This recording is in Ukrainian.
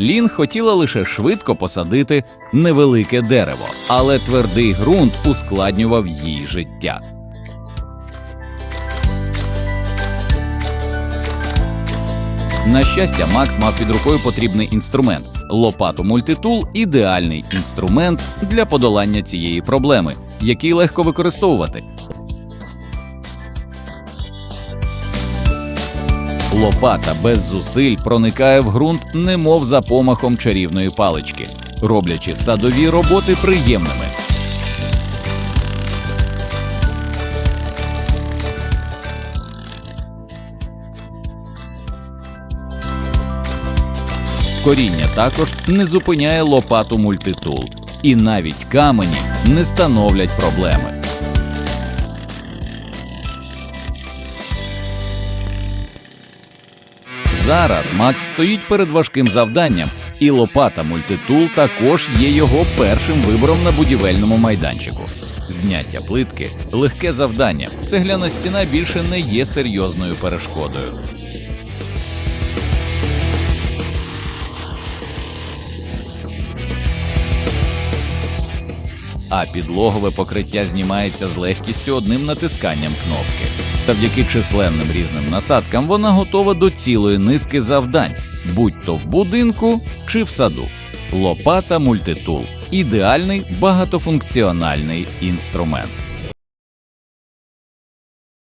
Лін хотіла лише швидко посадити невелике дерево, але твердий ґрунт ускладнював їй життя. На щастя, Макс мав під рукою потрібний інструмент. Лопату мультитул ідеальний інструмент для подолання цієї проблеми, який легко використовувати. Лопата без зусиль проникає в ґрунт, немов за помахом чарівної палички, роблячи садові роботи приємними. Коріння також не зупиняє лопату мультитул, і навіть камені не становлять проблеми. Зараз Макс стоїть перед важким завданням, і лопата мультитул також є його першим вибором на будівельному майданчику. Зняття плитки легке завдання. Цегляна стіна більше не є серйозною перешкодою. А підлогове покриття знімається з легкістю одним натисканням кнопки. Завдяки численним різним насадкам вона готова до цілої низки завдань, будь то в будинку чи в саду. Лопата мультитул ідеальний багатофункціональний інструмент.